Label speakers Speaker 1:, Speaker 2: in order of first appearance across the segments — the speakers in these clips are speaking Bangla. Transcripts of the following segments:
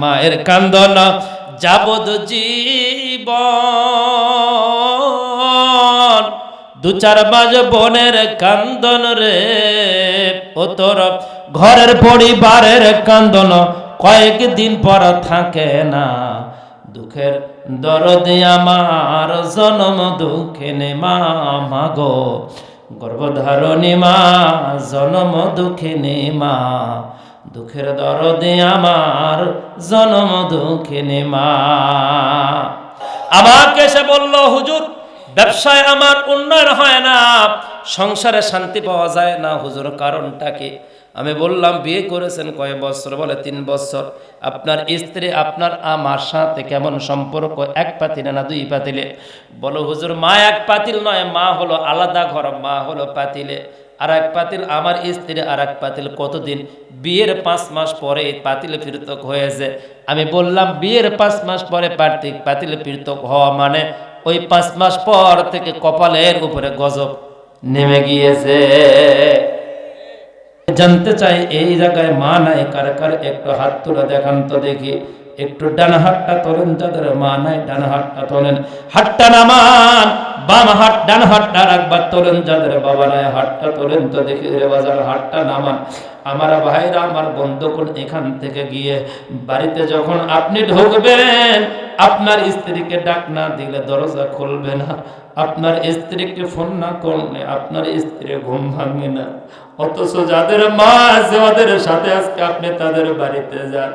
Speaker 1: মায়ের কান্দন যাবদ জীবন। দু চার বাজ বোনের কান্দন রে, ও তোর ঘরের পরিবারের কান্দন কয়েকদিন পর থাকে না। দুঃখের দরদে আমার জনম, দুঃখে নে মা মাগো গর্ভধারণী মা, জনম দুঃখিনী মা। দুঃখের দরদে আমার জনম দুঃখে নেমা আমাকে সে বলল, হুজুর, ব্যবসায় আমার উন্নয়ন হয় না, সংসারে শান্তি পাওয়া যায় না। হুজুর, কারণটা কি? আমি বললাম, বিয়ে করেছেন কয় বছর? বলে, তিন বছর। আপনার স্ত্রী, আপনার আমার সাথে কেমন সম্পর্ক? এক পাতিলে না দুই পাতিলে? বলো, হুজুর, মা এক পাতিল নয়, মা হলো আলাদা ঘর, মা হলো পাতিলে। আর এক পাতিল আমার স্ত্রী, আর এক পাতিল কতদিন? বিয়ের পাঁচ মাস পরে পাতিলে পৃথক হয়েছে। আমি বললাম, বিয়ের পাঁচ মাস পরে পার্থিক পাতিলে পৃথক হওয়া মানে ওই পাঁচ মাস পর থেকে কপালের উপরে গজব নেমে গিয়েছে। জানতে চাই, এই জায়গায় মা নাই, কার কার একটু হাত তুলে দেখান তো দেখি। একটু ডান হাতটা তোলেন যাদের, মা নাই, ডান হাতটা তোলেন। হাতটা নামান, বাম হাত, ডান হাতটা আর একবার তোলেন যাদের, বাবা নাই, হাতটা তোলেন তো দেখি, রে বাজার, হাতটা নামান। আমার ভাইরা, আমার বন্ধুকুল এখান থেকে গিয়ে বাড়িতে যখন আপনি ঢুকবেন আপনার স্ত্রীকে ডাক না দিলে দরজা খুলবে না। আপনার স্ত্রীকে ফোন না করলে আপনার স্ত্রী ঘুম ভাঙে না। অথচ যাদের মা আছে, ওদের সাথে আজকে আপনি তাদের বাড়িতে যান।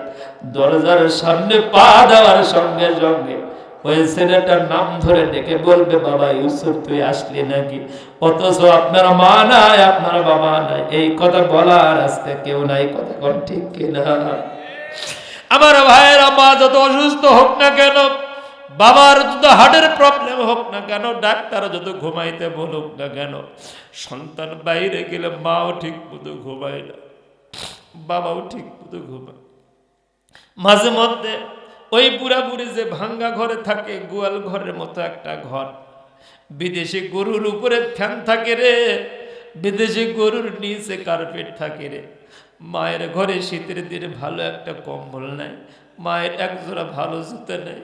Speaker 1: দরজার সামনে পা দেওয়ার সঙ্গে সঙ্গে ওই ছেলেটার নাম ধরে ডেকে বলবে, বাবা ইউসুফ, তুই আসলি নাকি? অথচ আপনার মা নাই, আপনার বাবা নাই। এই কথা বলার আজকে কেউ নাই, কথা কোন ঠিক কিনা? আমার ভাইয়ের মা যত অসুস্থ হোক না কেন, বাবার যত হার্টের প্রবলেম হোক না কেন, ডাক্তার যত ঘুমাইতে বলুক না কেন, সন্তান বাইরে গেলে মাও ঠিক মতো ঘুমায় না, বাবাও ঠিক মতো ঘুমায় মাঝে মধ্যে ওই বুড়া যে ভাঙ্গা ঘরে থাকে, গোয়াল ঘরের মতো একটা ঘর, বিদেশি গরুর উপরে ফ্যান থাকে রে, বিদেশি গরুর নিচে কার্পেট থাকে রে মায়ের ঘরে শীতের দিনে ভালো একটা কম্বল নেয়, মায়ের একজোড়া ভালো জুতো নেয়,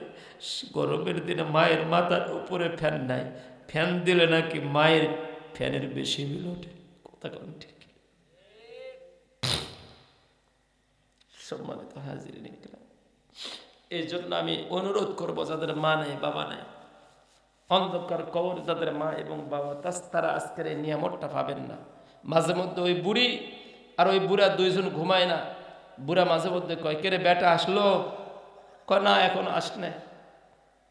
Speaker 1: গরমের দিনে মায়ের মাথার উপরে ফ্যান নাই ফ্যান দিলে নাকি মায়ের ফ্যানের বেশি বিল ওঠে। কথা কোন ঠিক। সম্মানিত হাজির এই জন্য আমি অনুরোধ করব যাদের মা নেই, বাবা নেই, অন্ধকার কবর যাদের মা এবং বাবা তারা আজকের এই নিয়ামতটা পাবেন না। মাঝে মধ্যে ওই বুড়ি আর ওই বুড়া দুইজন ঘুমায় না। বুড়া মাঝে মধ্যে কয় কেরে বেটা, আসলো? কয়, না, এখন আসনে।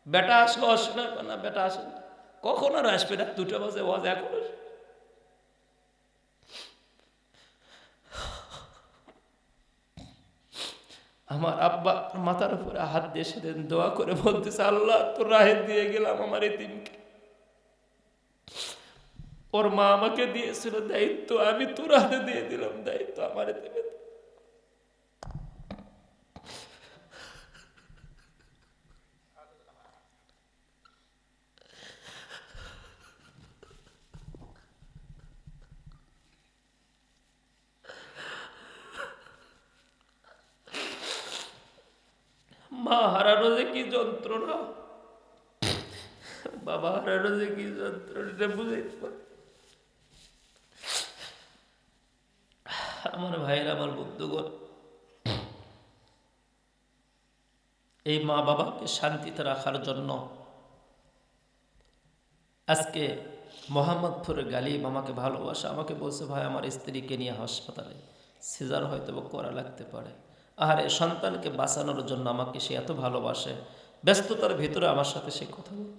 Speaker 1: বেটা আসলো, আসলে? কয়, না, বেটা আসে না। কখন আর আসবে? না দুটো বাজে, ওয়াজ এখন আমার আব্বা মাথার উপরে হাত দিয়ে সেদিন দোয়া করে বলতেছে, আল্লাহ, তোর রাহে দিয়ে গেলাম, আমার এই এতিমকে। ওর মা আমাকে দিয়েছিল দায়িত্ব, আমি তোর হাতে দিয়ে দিলাম দায়িত্ব আমার এতিমে মা হারানো যে কি যন্ত্রণা? বাবা হারানো যে কি যন্ত্রণা বুঝাইতে পারি আমার ভাইয়ের, আমার বন্ধুগণ। এই মা বাবাকে শান্তিতে রাখার জন্য আজকে মোহাম্মদপুরের গালিব আমাকে ভালোবাসে। আমাকে বলছে, ভাই, আমার স্ত্রীকে নিয়ে হাসপাতালে সিজার হয়তো করা লাগতে পারে। আর এই সন্তানকে বাঁচানোর জন্য আমাকে সে এত ভালোবাসে। ব্যস্ততার ভিতরে আমার সাথে সে কথা বলে।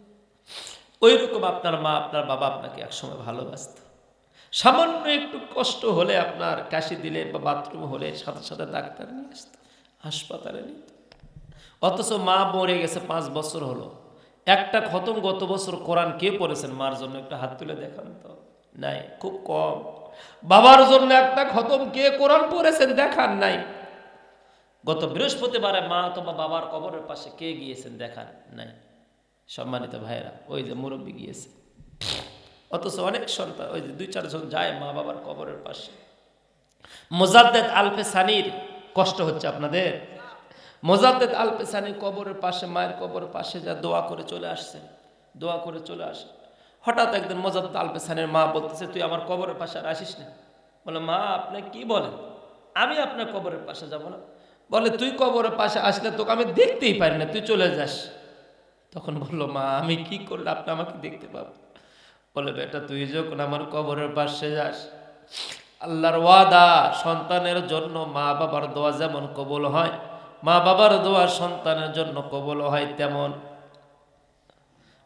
Speaker 1: ওই রকম আপনার মা, আপনার বাবা আপনাকে একসময় ভালোবাসত। সামান্য একটু কষ্ট হলে আপনার কাশি দিলে বা বাথরুম হলে সাথে সাথে ডাক্তার নিয়ে আসতো, হাসপাতালে নিত। অথচ মা মরে গেছে পাঁচ বছর হলো। একটা খতম গত বছর কোরআন কে পড়েছেন? মার জন্য একটা হাত তুলে দেখান তো। নাই, খুব কম। বাবার জন্য একটা খতম কে কোরআন পড়েছেন? দেখান নাই। গত বৃহস্পতিবারে মা অথবা বাবার কবরের পাশে কে গিয়েছেন? দেখান নাই। সম্মানিত ভাইয়েরা, ওই যে মুরব্বী গিয়েছে। অথচ অনেক সন্তান, ওই দুই চারজন যায় মা বাবার কবরের পাশে। মোজাদ্দেদ আলফে সানির কষ্ট হচ্ছে আপনাদের? মোজাদ্দেদ আল পেসানি কবরের পাশে, মায়ের কবরের পাশে যা দোয়া করে চলে আসছেন দোয়া করে চলে আসে। হঠাৎ একদিন মোজাদ্দেদ আল পেসানির মা বলতেছে, তুই আমার কবরের পাশে আর আসিস না? বলে, মা, আপনি কি বলেন? আমি আপনার কবরের পাশে যাব না। বলে, তুই কবরের পাশে আসলে তোকে আমি দেখতেই পারি না, তুই চলে যাস। তখন বলল, মা, আমি কি করলে আপনি আমাকে দেখতে পাবো বলে বেটা তুই যখন আমার কবরের পাশে যাস, আল্লাহর ওয়াদা সন্তানের জন্য মা বাবার দোয়া যেমন কবল হয় মা বাবার দোয়া সন্তানের জন্য কবল হয় তেমন।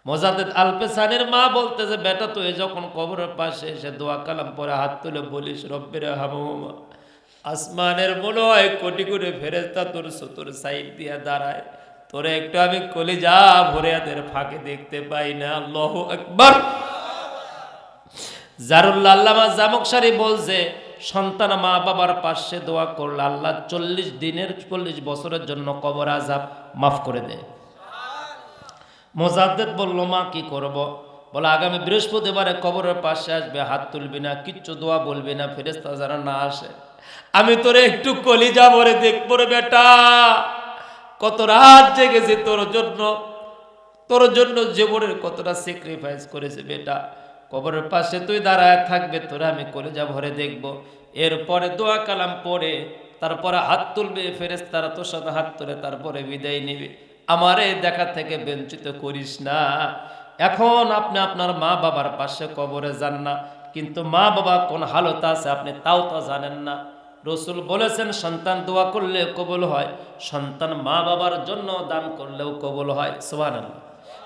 Speaker 1: মোজাদ্দেদ আলপেসানের মা বলতে যে, বেটা, তুই যখন কবরের পাশে এসে দোয়া কালাম পরে হাত তুলে বলিস রব্বির হামুমা আসমানের মনে হয় কোটি কোটি ফেরেস্তা তোর সুতোর সাইড দিয়ে দাঁড়ায়। তোরে একটু আমি কলিজা ভরে ফাঁকে দেখতে পাই না, আল্লাহ একবার জারুল্লাহ আল্লামা জামকসারি বলছে, সন্তান মা বাবার পাশে দোয়া করলে আল্লাহ চল্লিশ দিনের, চল্লিশ বছরের জন্য কবর আজাব মাফ করে দেয়। মোজাদ্দেদ বলল, মা, কি করব? বলে, আগামী বৃহস্পতিবারে কবরের পাশে আসবে, হাত তুলবি না, কিচ্ছু দোয়া বলবি না ফেরেস্তা যারা না আসে। আমি তোরে একটু কলিজা ভরে দেখব রে বেটা। কত রাত জেগেছে তোর জন্য তোর জন্য জীবনের কতটা স্যাক্রিফাইস করেছে বেটা। কবরের পাশে তুই দাঁড়ায় থাকবে, তোরা আমি কলেজা ভরে দেখব। এরপরে দোয়া কালাম পড়ে, তারপরে হাত তুলবে ফেরেস তারা তোর সাথে হাত তুলে তারপরে বিদায় নিবে। আমার এই দেখা থেকে বঞ্চিত করিস না। এখন আপনি আপনার মা বাবার পাশে কবরে যান না, কিন্তু মা বাবা কোন হালত আছে আপনি তাও তো জানেন না। রসুল বলেছেন, সন্তান দোয়া করলে কবল হয়, সন্তান মা বাবার জন্য দান করলেও কবল হয়। সোহান